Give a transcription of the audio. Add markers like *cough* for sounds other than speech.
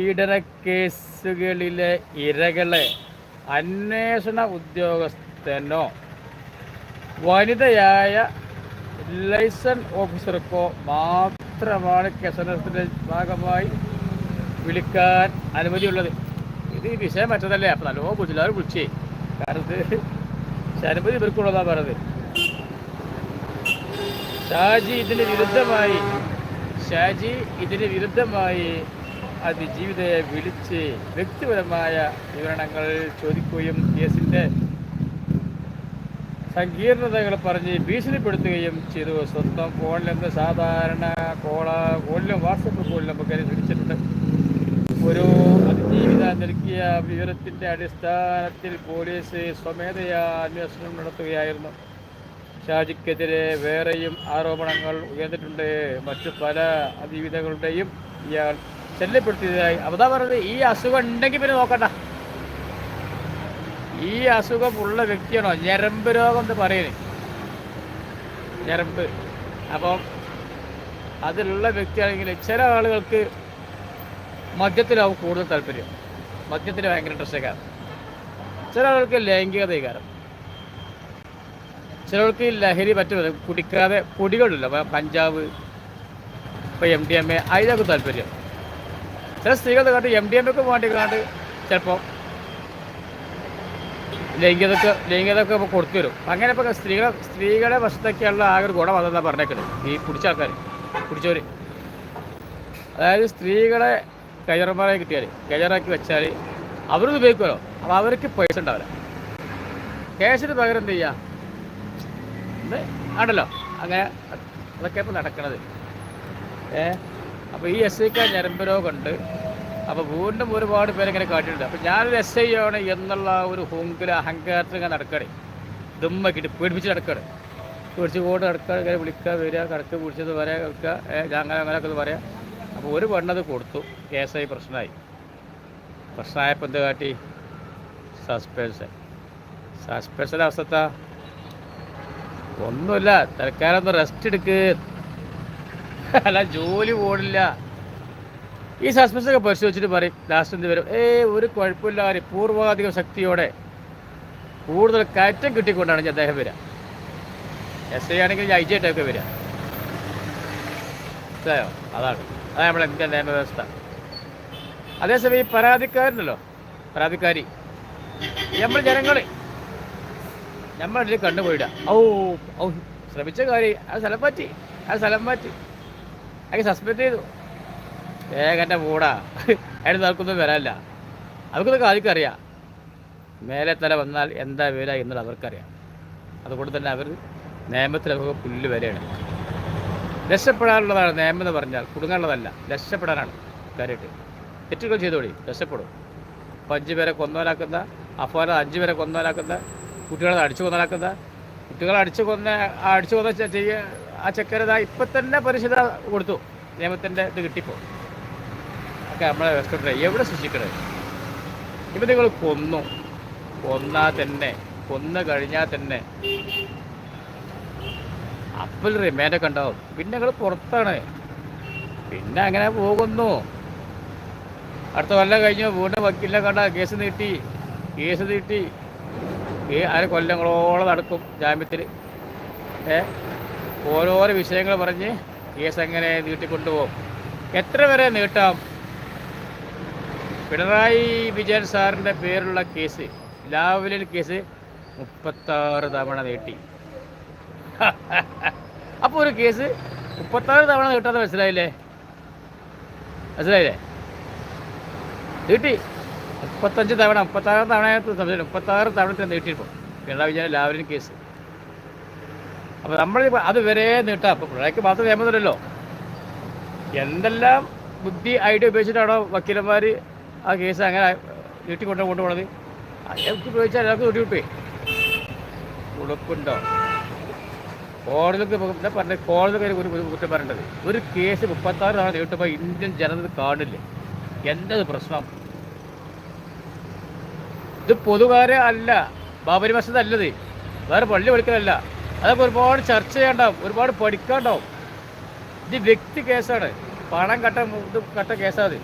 പീഡന കേസുകളിലെ ഇരകളെ അന്വേഷണ ഉദ്യോഗസ്ഥനോ വനിതയായ ലൈസൻസ് ഓഫീസർക്കോ മാത്രമാണ് കേസന്വേഷണത്തിന്റെ ഭാഗമായി വിളിക്കാൻ അനുമതിയുള്ളത്. ഇത് ഈ വിഷയം മറ്റതല്ലേ? അപ്പം നല്ലോ അവർ വിളിച്ചേ കാരണം ഇത് അനുമതി ഇവർക്കുള്ളതാണ് പറഞ്ഞത്. ഷാജി ഇതിന് വിരുദ്ധമായി. ഷാജി ഇതിന് വിരുദ്ധമായി അതിജീവിതയെ വിളിച്ച് വ്യക്തിപരമായ വിവരണങ്ങൾ ചോദിക്കുകയും കേസിന്റെ സങ്കീർണതകൾ പറഞ്ഞ് ഭീഷണിപ്പെടുത്തുകയും ചെയ്തു. സ്വന്തം ഫോണിൽ നിന്ന് സാധാരണ കോള കോളിലും വാട്സപ്പ് കോളിലും നമുക്ക് വിളിച്ചിട്ടുണ്ട്. ഒരു അതിജീവിത നൽകിയ വിവരത്തിന്റെ അടിസ്ഥാനത്തിൽ പോലീസ് സ്വമേധയാ അന്വേഷണം നടത്തുകയായിരുന്നു. ഷാജിക്കെതിരെ വേറെയും ആരോപണങ്ങൾ ഉയർന്നിട്ടുണ്ട്. മറ്റു പല അതിജീവിതകളുടെയും ഇയാൾ ശല്യപ്പെടുത്തിയതായി. അതാ പറഞ്ഞത് ഈ അസുഖം ഉണ്ടെങ്കിൽ പിന്നെ നോക്കണ്ട. ഈ അസുഖം ഉള്ള വ്യക്തിയാണോ? ഞരമ്പ് രോഗം എന്ന് പറയുന്നത്. ഞരമ്പ്. അപ്പം അതിലുള്ള വ്യക്തിയാണെങ്കിൽ ചില ആളുകൾക്ക് മദ്യത്തിലാവും കൂടുതൽ താല്പര്യം. മദ്യത്തിന് ഭയങ്കര ഇൻട്രസ്റ്റ് ചില ആളുകൾക്ക് ലൈംഗികത വികാരം ചിലർക്ക് ലഹരി പറ്റുന്നത് കുടിക്കാതെ പൊടികളില്ല പഞ്ചാബ് ഇപ്പോൾ എം ഡി എം എ അതിനൊക്കെ താല്പര്യം. ചില സ്ത്രീകൾ കണ്ട് എം ഡി എം ഒക്കെ വേണ്ടി കണ്ട് ചിലപ്പോൾ ലൈംഗികതക്ക് ലൈംഗികതൊക്കെ ഇപ്പോൾ കൊടുത്തു വരും അങ്ങനെ ഇപ്പോൾ സ്ത്രീകളെ സ്ത്രീകളെ വശത്തൊക്കെയുള്ള ആകെ ഒരു ഗുണം അതെന്നാണ് പറഞ്ഞേക്കുന്നത് ഈ പിടിച്ച ആൾക്കാർ പിടിച്ചവർ അതായത് സ്ത്രീകളെ കയറന്മാരെ കിട്ടിയാൽ കയറാക്കി വെച്ചാൽ അവരത് ഉപയോഗിക്കുമല്ലോ. അപ്പോൾ അവർക്ക് പൈസ ഉണ്ടാവില്ല. ക്യാഷിന് പകരം എന്ത് ചെയ്യുക ആണല്ലോ. അങ്ങനെ അതൊക്കെ ഇപ്പോൾ നടക്കണത്. ഏ? അപ്പോൾ ഈ എസ് ഐക്ക് ഞരമ്പ് രോഗമുണ്ട്. അപ്പോൾ വീണ്ടും ഒരുപാട് പേരിങ്ങനെ കാട്ടിയിട്ടുണ്ട്. അപ്പോൾ ഞാനൊരു എസ് ഐ ആണ് എന്നുള്ള ഒരു ഹുങ്കിൽ അഹങ്കാരത്തിൽ ഇങ്ങനെ നടക്കണേ. ദുമ്മക്കിട്ട് പേടിപ്പിച്ച് നടക്കണം. പേടിച്ച് കൊണ്ട് നടക്കുക ഇങ്ങനെ വിളിക്കുക വരിക കടക്ക് പിടിച്ചത് ഏ, ഞാൻ അങ്ങനെ അങ്ങനെയൊക്കെ പറയാം. അപ്പോൾ ഒരു പെണ്ണത് കൊടുത്തു. കേസായി പ്രശ്നമായി. പ്രശ്നമായപ്പോൾ എന്ത് കാട്ടി? സസ്പെൻഷൻ സസ്പെൻസിന്റെ അവസ്ഥ ഒന്നുമില്ല. തൽക്കാലം ഒന്ന് റെസ്റ്റ് എടുക്ക്. അല്ല ജോലി പോണില്ല. ഈ സസ്പെൻസ് ഒക്കെ പരിശോധിച്ചിട്ട് പറയും. ലാസ്റ്റ് എന്ത് വരും? ഏ ഒരു കുഴപ്പമില്ല. കാര്യം പൂർവാധിക ശക്തിയോടെ കൂടുതൽ കയറ്റം കിട്ടിക്കൊണ്ടാണ് ഇനി അദ്ദേഹം വരിക എസ് ഐ ആണെങ്കിൽ ഐ ജി ആയിട്ടൊക്കെ വരിക മനസ്സിലായോ? അതാണ്. അതാണ് നമ്മുടെ ഇന്ത്യൻ നിയമവ്യവസ്ഥ. അതേസമയം ഈ പരാതിക്കാരനല്ലോ. പരാതിക്കാരി. നമ്മൾ ജനങ്ങൾ നമ്മളെ കണ്ടുപോയിട. ഔ ഔ ശ്രമിച്ച കാര്യം ആ സ്ഥലം മാറ്റി. ആ സ്ഥലം മാറ്റി. അതൊക്കെ സസ്പെൻഡ് ചെയ്തു. വേഗന്റെ കൂടാ. അയാൾ ആർക്കൊന്നും വരാനില്ല. അവർക്കൊന്നും ആദ്യം അറിയാം മേലെ തല വന്നാൽ എന്താ വില എന്നുള്ളത് അവർക്കറിയാം. അതുകൊണ്ട് തന്നെ അവർ നിയമത്തിൽ അവർക്ക് പുല്ല് വിലയാണ്. രക്ഷപ്പെടാനുള്ളതാണ് നിയമം എന്ന് പറഞ്ഞാൽ കുടുങ്ങാനുള്ളതല്ല. രക്ഷപ്പെടാനാണ് കാര്യമായിട്ട്. തെറ്റുകൾ ചെയ്തോളി രക്ഷപ്പെടും. അപ്പോൾ അഞ്ച് പേരെ കൊന്നോലാക്കുന്ന അഫോന അഞ്ച് പേരെ കൊന്നോലാക്കുന്ന കുട്ടികളെ അടിച്ചു കൊന്നോലാക്കുന്ന കുട്ടികളെ അടിച്ചു കൊന്ന അടിച്ചു കൊന്ന ചെ- ചെയ്യ ആ ചെക്കരത ഇപ്പൊ തന്നെ പരിശുദ്ധ കൊടുത്തു. നിയമത്തിന്റെ ഇത് കിട്ടിപ്പോ. ഒക്കെ നമ്മളെ വ്യവസ്ഥ എവിടെ സൃഷ്ടിക്കണത് ഇപ്പൊ നിങ്ങൾ കൊന്നു. കൊന്നാൽ തന്നെ. കൊന്നു കഴിഞ്ഞാൽ തന്നെ. അപ്പോൾ റിമാൻഡൊക്കെ ഉണ്ടാവും. പിന്നെ നിങ്ങൾ പുറത്താണ്. പിന്നെ അങ്ങനെ പോകുന്നു. അടുത്ത കൊല്ലം കഴിഞ്ഞു. വീണ്ടും വക്കീലിനെ കണ്ട കേസ് നീട്ടി. കേസ് നീട്ടി. അര കൊല്ലങ്ങളോളം നടക്കും ജാമ്യത്തിൽ ഏ? ഓരോരോ വിഷയങ്ങൾ പറഞ്ഞ് കേസ് എങ്ങനെ നീട്ടിക്കൊണ്ടുപോകും? എത്ര വരെ നീട്ടാം? പിണറായി വിജയൻ സാറിന്റെ പേരുള്ള കേസ് ലാവലിൻ കേസ് മുപ്പത്താറ് തവണ നീട്ടി. *laughs* അപ്പോൾ ഒരു കേസ് മുപ്പത്താറ് തവണ നീട്ടാതെ മനസ്സിലായില്ലേ? മനസ്സിലായില്ലേ? നീട്ടി. മുപ്പത്തഞ്ച് തവണ മുപ്പത്താറ് തവണ മുപ്പത്താറ് തവണ നീട്ടിയിപ്പോൾ പിണറായി വിജയൻ ലാവലിൻ കേസ്. അപ്പോൾ നമ്മൾ അത് വരെ നീട്ടാം. അപ്പോൾ പിണറായിക്ക് മാത്രം നിയമത്തിലല്ലോ എന്തെല്ലാം ബുദ്ധി ഐഡിയ ഉപയോഗിച്ചിട്ടാണോ വക്കീലന്മാർ ആ കേസ് അങ്ങനെ നീട്ടിക്കൊണ്ട് അതിനെ അയാൾക്ക് ഉപയോഗിച്ചാൽ അയാൾക്ക് തൊട്ടി കിട്ടുവേ ഉളുപ്പുണ്ടോ? കോടതിക്ക് എന്താ പറഞ്ഞത് കോടതിക്ക് ഒരു കുറ്റം പറയേണ്ടത്. ഒരു കേസ് മുപ്പത്താറ് തവണ നീട്ടുമ്പോൾ ഇന്ത്യൻ ജനത കാണില്ലേ? എന്തത് പ്രശ്നം? ഇത് പൊതുകാരെ അല്ല. ബാബരി മസ്ജിദ് അല്ലത്. വേറെ പള്ളി വിളിക്കലല്ല. അതൊക്കെ ഒരുപാട് ചർച്ച ചെയ്യണ്ടാവും ഒരുപാട് പഠിക്കാണ്ടാവും ഇത് വ്യക്തി കേസാണ്. പണം കട്ട കട്ട കേസാണ്